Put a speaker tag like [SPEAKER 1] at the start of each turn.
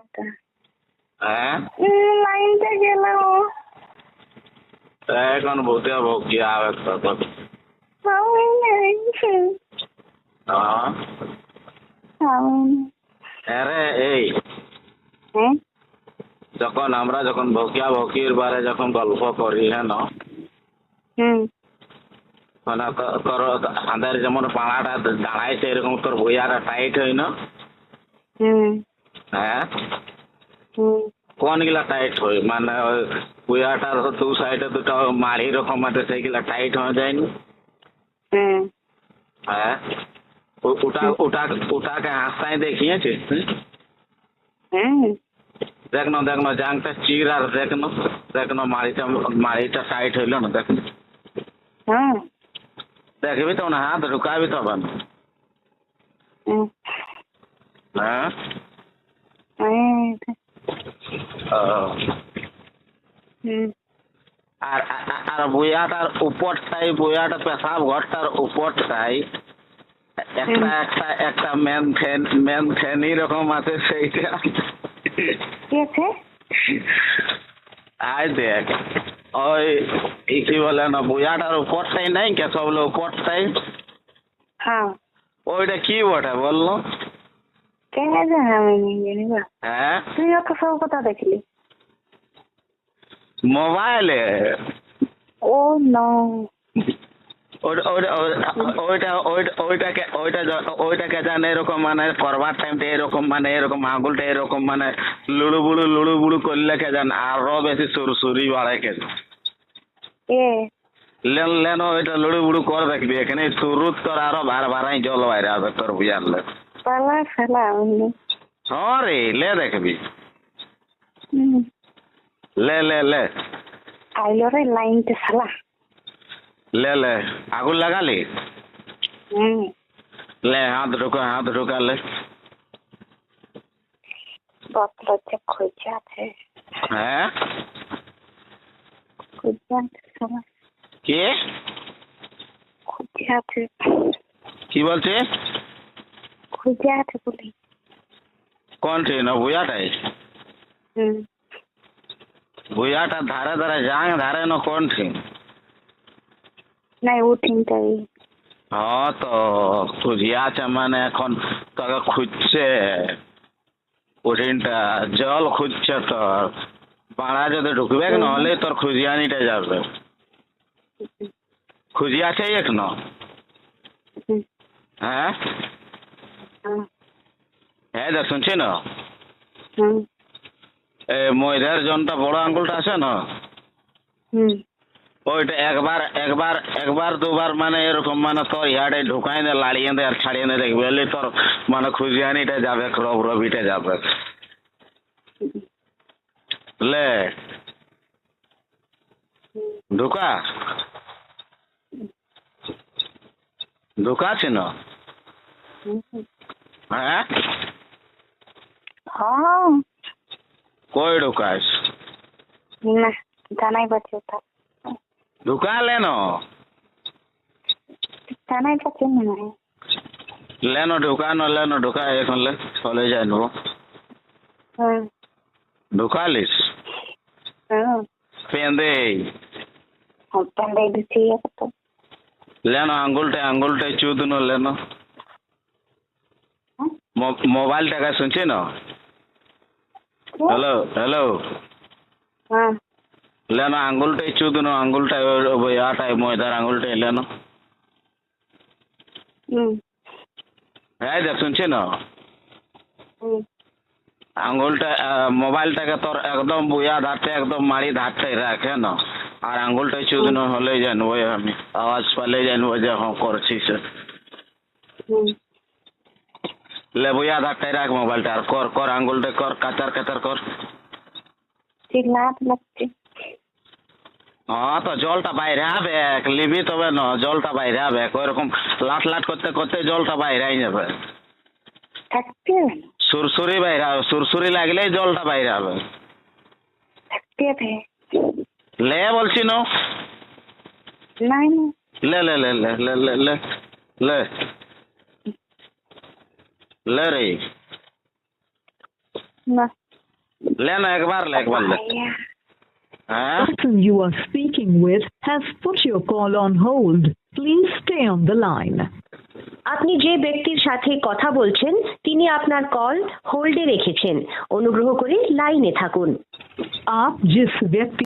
[SPEAKER 1] একটা
[SPEAKER 2] হ্যাঁ?
[SPEAKER 1] লাইনটা
[SPEAKER 2] এখন বলতে হব কি আবে তো তো।
[SPEAKER 1] আমি নাই।
[SPEAKER 2] হ্যাঁ? আরে এই।
[SPEAKER 1] হ্যাঁ?
[SPEAKER 2] যখন আমরা যখন ভকিয়া ভকির বারে যখন গল্প করি হ্যাঁ না? মানে তোর হাঁদের যেমন পাড়াটা দাঁড়াইছে এরকম তোর বইয়াটা টাইট হয় না? হ্যাঁ?
[SPEAKER 1] হুম।
[SPEAKER 2] কোন গিলা টাইট হয়? মানে বইয়াটার দু সাইডে দুটো মাড়ি রকম আছে সেইগুলা টাইট হয়ে যায়নি? হ্যাঁ। ও- ওটা ওটা ওটাকে হাসতায় দেখিয়েছে হুম?
[SPEAKER 1] হুম
[SPEAKER 2] দেখ না দেখ না জাংটা চির আর দেখ না দেখ না মাড়িটা মাড়িটা টাইট হইল না দেখ।
[SPEAKER 1] হ্যাঁ।
[SPEAKER 2] দেখবি তো না হাত ঢুকাবি তো আবার। হ্যাঁ।
[SPEAKER 1] হ্যাঁ?
[SPEAKER 2] আর আর- বইয়াটার উপরটাই বইয়াটা পেশাব ঘরটার উপরটাই একটা একটা একটা মেন ফ্যান মেন ফ্যান রকম আছে সেইটা।
[SPEAKER 1] কি আছে?
[SPEAKER 2] আই দেখ ওই কি বলে না বইয়াটার উপরটাই নাই কে সব লোক উপরটাই।
[SPEAKER 1] হ্যাঁ।
[SPEAKER 2] ওইটা কি বটে বলল
[SPEAKER 1] কে জানে আমি জানি
[SPEAKER 2] হ্যাঁ?
[SPEAKER 1] তুই অত সব কথা দেখলি?
[SPEAKER 2] মোবাইলে?
[SPEAKER 1] Oh no.
[SPEAKER 2] ওইটা ওইটা ওইটা ওইটা ওইটাকে ওইটা ওইটাকে জানে এরকম মানে করবার টাইমটা এরকম মানে এরকম আঙুলটা এরকম মানে লুড়ু বুড়ু লুড়ু বুড়ু করলে কে জান আরও বেশি সুরসুরি বাড়ে কে? লেন লেন ওইটা লুড়ু বুড়ু করে দেখবি এখানে শুরুত তোর আরও বার বারাই জল বাইরে আসবে তোর বুঝালে
[SPEAKER 1] পালা ফেলা
[SPEAKER 2] হ্যাঁ রে লে দেখবি। লে লে লে।
[SPEAKER 1] আইলো রে লাইনতে শালা
[SPEAKER 2] লে লে। আগুন লাগালি?
[SPEAKER 1] হুম
[SPEAKER 2] লে হাত ঢুকা হাত ঢুকা লে।
[SPEAKER 1] বতল যে খুঁজে আছে।
[SPEAKER 2] হ্যাঁ?
[SPEAKER 1] খুঁজে আছে শালা
[SPEAKER 2] কি?
[SPEAKER 1] খুঁজে আছে।
[SPEAKER 2] কি বলছে?
[SPEAKER 1] খুঁজে আছে বলি।
[SPEAKER 2] কোনটি? না ভুয়াটাই
[SPEAKER 1] হুম
[SPEAKER 2] ভুয়াটা ধারে ধারে যাং ধারে না কোনটি
[SPEAKER 1] নাই উঠিনটাই
[SPEAKER 2] হ্যাঁ তো খুঁজিয়াছে মানে এখন তোকে খুঁজছে। কঠিনটা জল খুঁজছে তোর। পাড়া যদি ঢুকবে নহলে তোর খুঁজিয়ানিটা যাবে। খুঁজিয়াছে
[SPEAKER 1] এখনও
[SPEAKER 2] হ্যাঁ? হ্যাঁ দেখ শুনছি না?
[SPEAKER 1] হুম।
[SPEAKER 2] এ ময়দার জনটা বড় আঙ্গুলটা আছে না? ওইটা একবার একবার একবার দুবার মানে এরকম মানে তোর ইয়ারে ঢুকাই দে লাড়িয়ে দে আর ছাড়িয়ে দে দেখবি এলে তোর মানে খুঁজিয়ানিটা যাবে রব রবিটা যাবে। লে। ঢুকা। ঢুকা
[SPEAKER 1] হুম।
[SPEAKER 2] হ্যাঁ?
[SPEAKER 1] হ্যাঁ।
[SPEAKER 2] કોઈ ડુકાશ ના તનાઈ પછી ઉતા દુકાન લેનો
[SPEAKER 1] તનાઈ
[SPEAKER 2] પછી
[SPEAKER 1] મને
[SPEAKER 2] લેનો
[SPEAKER 1] દુકાનો લેનો દુકા
[SPEAKER 2] એક લે સોલે જાય નો
[SPEAKER 1] દુકાલીસ
[SPEAKER 2] પેંદે પેંદે દીસી లేను হ্যালো হ্যালো హలో లేను అంగుల్టై చూదును అంగుల్టై పోయి ఆట అయిపోతారు అంగుల్టై
[SPEAKER 1] వెళ్ళాను
[SPEAKER 2] হ্যাঁ দেখ শুনছি না? আঙুলটা মোবাইলটাকে তোর একদম বুয়া ধারতে একদম মারি ধারতে রাখে হ্যাঁ না? আর আঙুলটা চুদন হলেই জানব আমি আওয়াজ পালে জানব যে হ্যাঁ করছিস।
[SPEAKER 1] হুম
[SPEAKER 2] লে বুয়া ধারটাই রাখ মোবাইলটা আর কর কর আঙ্গুলটা কর কাচার কাচার কর।
[SPEAKER 1] চিল্লাত লাগছে
[SPEAKER 2] হ্যাঁ তো জলটা বাইরে হবে লিবি তবে না জলটা বাইরে হবে ওইরকম লাট লাট করতে করতে জলটা বাইরে আই যাবে।
[SPEAKER 1] না
[SPEAKER 2] সুরসুরি বাইরে হবে সুরসুরি লাগলেই জলটা বাইরে হবে লে বলছি না।
[SPEAKER 1] না
[SPEAKER 2] লে লে লে লে লে লে লে। লে লে রে
[SPEAKER 1] না
[SPEAKER 2] लेना एक बार ले एक बार ले
[SPEAKER 1] भैया
[SPEAKER 2] हाँ
[SPEAKER 3] person you are speaking with has put your call on hold. Please stay on the line.
[SPEAKER 4] আপনি যে ব্যক্তির সাথে কথা বলছেন তিনি আপনার কল হোল্ডে রেখেছেন অনুগ্রহ করে লাইনে থাকুন
[SPEAKER 3] आप जिस व्यक्ति